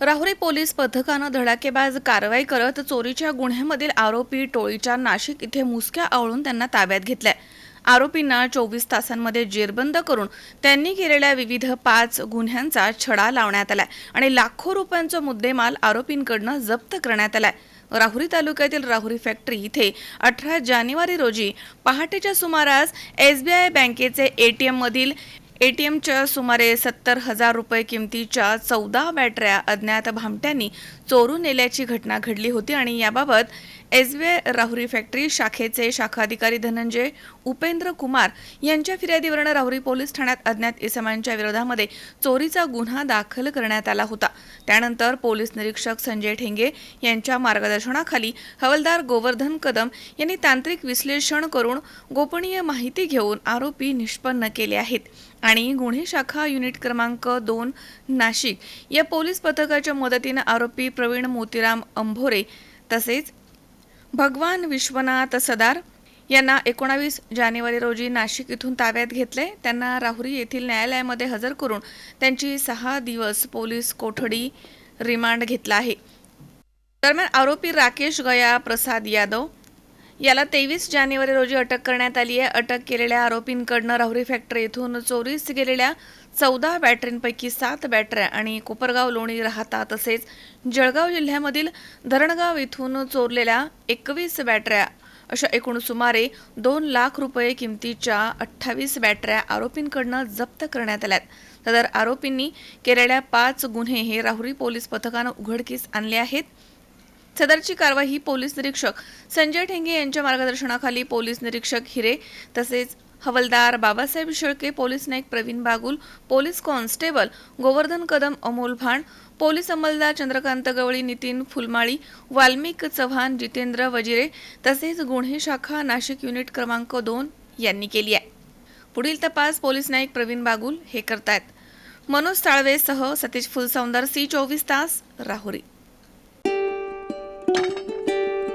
Rahuri police पथकानं धडाकेबाज कारवाई करत चोरीच्या गुन्ह्यामधील आरोपी टोळीच्या नाशिक इथे मुसक्या आवळून त्यांना ताब्यात घेतलाय. आरोपींना चोवीस तासांमध्ये जेरबंद करून त्यांनी केलेल्या विविध पाच गुन्ह्यांचा छडा लावण्यात आलाय आणि लाखो रुपयांचा मुद्देमाल आरोपींकडनं जप्त करण्यात आलाय. राहुरी तालुक्यातील राहुरी फॅक्टरी इथे अठरा जानेवारी रोजी पहाटेच्या सुमारास एसबीआय बँकेचे एटीएम मधील एटीएमच्या सुमारे सत्तर हजार रुपये किमतीच्या चौदा बॅटऱ्या अज्ञात भामट्यांनी चोरून नेल्याची घटना घडली होती आणि याबाबत एसबीआय राहुरी फॅक्टरी शाखेचे शाखाधिकारी धनंजय उपेंद्र कुमार यांच्या फिर्यादीवरून राहुरी पोलीस ठाण्यात अज्ञात इसमांच्या विरोधामध्ये चोरीचा गुन्हा दाखल करण्यात आला होता. त्यानंतर पोलीस निरीक्षक संजय ठेंगे यांच्या मार्गदर्शनाखाली हवलदार गोवर्धन कदम यांनी तांत्रिक विश्लेषण करून गोपनीय माहिती घेऊन आरोपी निष्पन्न केले आहेत. आणि गुन्हे शाखा युनिट क्रमांक दोन नाशिक. या पोलीस पथकाच्या मदतीनं आरोपी प्रवीण मोतीराम अंभोरे तसेच भगवान विश्वनाथ सदार यांना एकोणावीस जानेवारी रोजी नाशिक इथून ताब्यात घेतले. त्यांना राहुरी येथील न्यायालयामध्ये हजर करून त्यांची सहा दिवस पोलीस कोठडी रिमांड घेतला आहे. दरम्यान आरोपी राकेश गया प्रसाद यादव याला तेवीस जानेवारी रोजी अटक करण्यात आली आहे. अटक केलेल्या आरोपींकडनं राहुरी फॅक्टरी येथून चोरीस गेलेल्या चौदा बॅटरींपैकी सात बॅटऱ्या आणि कोपरगाव लोणी राहता तसेच जळगाव जिल्ह्यामधील धरणगाव इथून चोरलेल्या एकवीस बॅटऱ्या अशा एकूण सुमारे दोन लाख रुपये किमतीच्या अठ्ठावीस बॅटऱ्या आरोपींकडनं जप्त करण्यात आल्यात. तर आरोपींनी केलेल्या पाच गुन्हे हे राहुरी पोलीस पथकानं उघडकीस आणले आहेत. सदरची कारवाई ही पोलीस निरीक्षक संजय ठेंगे यांच्या मार्गदर्शनाखाली पोलीस निरीक्षक हिरे तसेच हवलदार Babasaheb Shelke police Naik Pravin Bagul police constable Govardhan Kadam Amol Bhan police अंमलदार Chandrakant Gawali Nitin Phulmali Valmik Chavan Jitendra Wajire तसेच गुन्हे शाखा नाशिक युनिट क्रमांक दोन यांनी केली आहे. पुढील तपास पोलीस नाईक प्रवीण बागुल हे करतायत. मनोज साळवेसह सतीश फुलसौंदर सी चोवीस तास राहुरी.